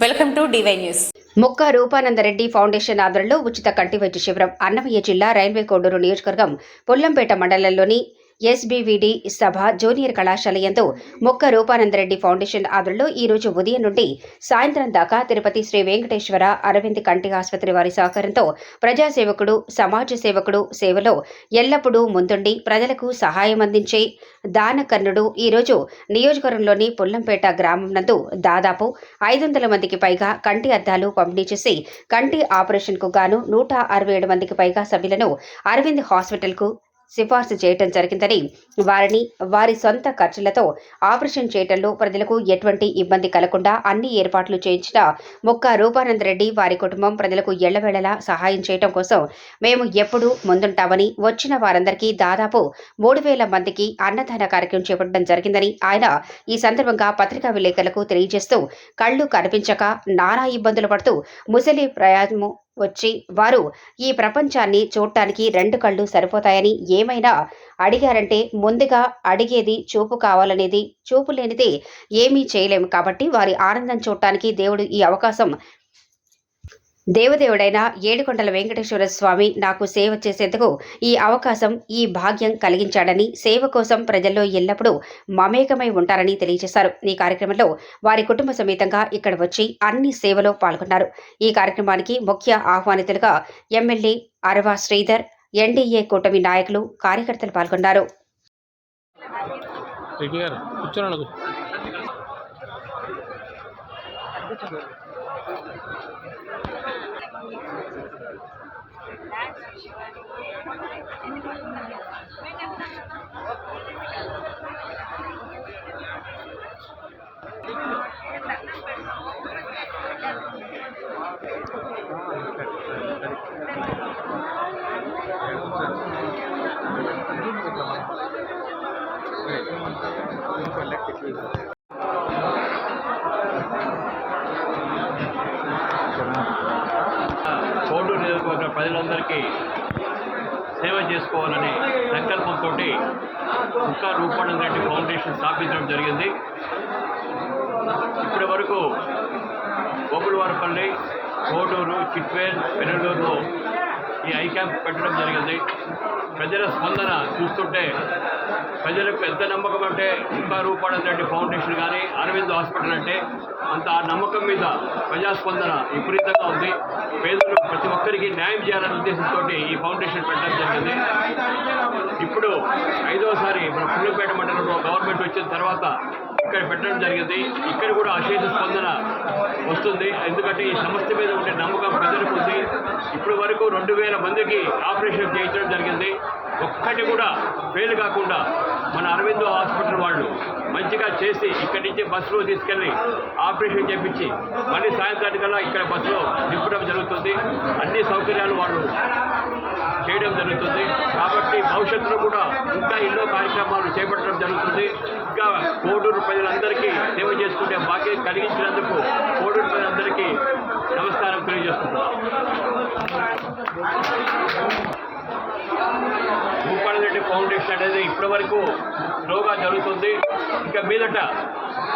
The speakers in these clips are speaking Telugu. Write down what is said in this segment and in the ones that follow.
Welcome to DY news. ముక్క రూపానందరెడ్డి ఫౌండేషన్ ఆధ్వర్యంలో ఉచిత కంటి వైద్య శిబిరం అన్నమయ్య జిల్లా రైల్వే కోడూరు నియోజకవర్గం పొల్లంపేట మండలంలోని ఎస్బీవీడి సభ జూనియర్ కళాశాల ఎందు ముక్క రూపానందరెడ్డి ఫౌండేషన్ ఆధ్వర్యంలో ఈ రోజు ఉదయం నుండి సాయంత్రం దాకా తిరుపతి శ్రీ వెంకటేశ్వర అరవింద్ కంటి ఆసుపత్రి వారి సహకారంతో ప్రజాసేవకుడు సమాజ సేవకుడు సేవలో ఎల్లప్పుడూ ముందుండి ప్రజలకు సహాయం అందించే దానకర్ణుడు ఈరోజు నియోజకవర్గంలోని పుల్లంపేట గ్రామం నందు దాదాపు ఐదు వందల మందికి పైగా కంటి అద్దాలు పంపిణీ చేసి కంటి ఆపరేషన్కు గాను నూట అరవై ఏడు మందికి పైగా సభ్యులను అరవింద్ హాస్పిటల్కు సిఫార్సు చేయటం జరిగిందని వారిని వారి సొంత ఖర్చులతో ఆపరేషన్ చేయటంలో ప్రజలకు ఎటువంటి ఇబ్బంది కలగకుండా అన్ని ఏర్పాట్లు చేయించిన మొక్క రూపానందరెడ్డి వారి కుటుంబం ప్రజలకు ఎళ్ళవేళలా సహాయం చేయటం కోసం మేము ఎప్పుడూ ముందుంటామని వచ్చిన వారందరికీ దాదాపు మూడు వేల మందికి అన్నదాన కార్యక్రమం చేపట్టడం జరిగిందని ఆయన ఈ సందర్భంగా పత్రికా విలేకరులకు తెలియజేస్తూ కళ్ళు కనిపించక నానా ఇబ్బందులు పడుతూ ముసలి ప్రయాణము వచ్చి వారు ఈ ప్రపంచాన్ని చూడటానికి రెండు కళ్ళు సరిపోతాయని ఏమైనా అడిగారంటే ముందుగా అడిగేది చూపు కావాలనేది చూపు లేనిది ఏమీ చేయలేము కాబట్టి వారి ఆనందం చూడటానికి దేవుడు ఈ అవకాశం దేవదేవుడైన ఏడుకొండల వెంకటేశ్వర స్వామి నాకు సేవ చేసేందుకు ఈ అవకాశం ఈ భాగ్యం కలిగించాడని సేవ కోసం ప్రజల్లో ఎల్లప్పుడూ మమేకమై ఉంటారని తెలియజేశారు. ఈ కార్యక్రమంలో వారి కుటుంబ సమేతంగా ఇక్కడ వచ్చి అన్ని సేవలో పాల్గొన్నారు. ఈ కార్యక్రమానికి ముఖ్య ఆహ్వానితులుగా ఎమ్మెల్యే అరవా శ్రీధర్ ఎన్డీఏ కూటమి నాయకులు కార్యకర్తలు పాల్గొన్నారు. రెడ్డి కోటూరు నియోజకవర్గ ప్రజలందరికీ సేవ చేసుకోవాలనే సంకల్పంతో ముక్కా రూపానంద రెడ్డి ఫౌండేషన్ స్థాపించడం జరిగింది. ఇప్పటి వరకు గోగులవారపల్లి కోటూరు చిట్వేల్ పెనలూరులో ఈ ఐ క్యాంప్ పెట్టడం జరిగింది. ప్రజల స్పందన చూస్తుంటే ప్రజలకు ఎంత నమ్మకం అంటే ఇంకా రూపానంద రెడ్డి ఫౌండేషన్ కానీ అరవింద్ హాస్పిటల్ అంటే అంత ఆ నమ్మకం మీద ప్రజాస్పందన విపరీతంగా ఉంది. పేదలు ప్రతి ఒక్కరికి న్యాయం చేయాలనే ఉద్దేశంతో ఈ ఫౌండేషన్ పెట్టడం జరిగింది. ఇప్పుడు ఐదోసారి మన పుల్లపేట మండలంలో గవర్నమెంట్ వచ్చిన తర్వాత ఇక్కడ పెట్టడం జరిగింది. ఇక్కడ కూడా అశేష స్పందన వస్తుంది. ఎందుకంటే ఈ సంస్థ మీద ఉండే నమ్మకం ప్రజలకు ఉంది ఇప్పటి వరకు రెండు వేల మందికి ఆపరేషన్ చేయించడం జరిగింది. ఒక్కటి కూడా ఫెయిల్ కాకుండా మన అరవిందో హాస్పిటల్ వాళ్ళు మంచిగా చేసి ఇక్కడి నుంచి బస్సులో తీసుకెళ్ళి ఆపరేషన్ చేపించి మళ్ళీ సాయంత్రానికల్లా ఇక్కడ బస్సులో నింపడం జరుగుతుంది. అన్ని సౌకర్యాలు వాళ్ళు చేయడం జరుగుతుంది. కాబట్టి భవిష్యత్తులో కూడా ఇంకా ఎన్నో కార్యక్రమాలు చేపట్టడం జరుగుతుంది. ఇంకా కోడూరు ప్రజలందరికీ సేవ చేసుకుంటే భాగ్యం కలిగించినందుకు కోడూరు ప్రజలందరికీ నమస్కారం తెలియజేస్తున్నాం భూపాల్ రెడ్డి ఫౌండేషన్ అనేది ఇప్పటి వరకు స్లోగా జరుగుతుంది. ఇంకా మీదట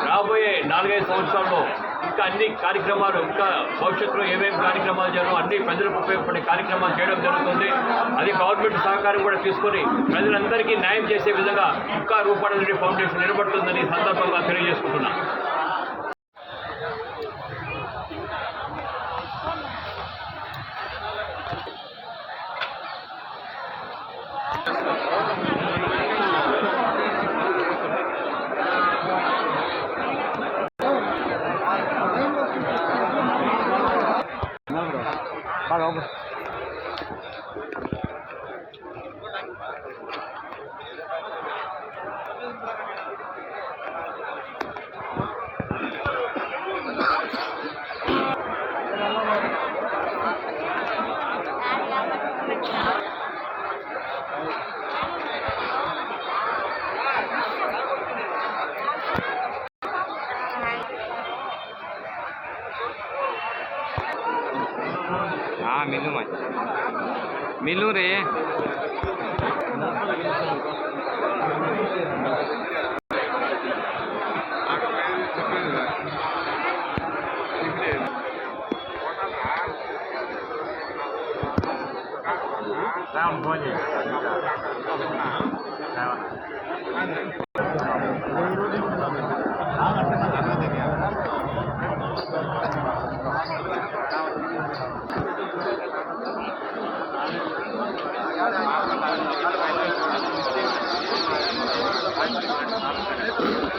రాబోయే నాలుగైదు సంవత్సరాల్లో ఇంకా అన్ని కార్యక్రమాలు ఇంకా భవిష్యత్తులో ఏమేమి కార్యక్రమాలు చేయాలో అన్ని ప్రజలకు ఉపయోగపడే కార్యక్రమాలు చేయడం జరుగుతుంది. అది గవర్నమెంట్ సహకారం కూడా తీసుకొని ప్రజలందరికీ న్యాయం చేసే విధంగా ఇంకా రూపాయల ఫౌండేషన్ నిలబడుతుందని సందర్భంగా తెలియజేసుకుంటున్నాను caramba. હા મિલુમાં મિલુ રે Down, boy.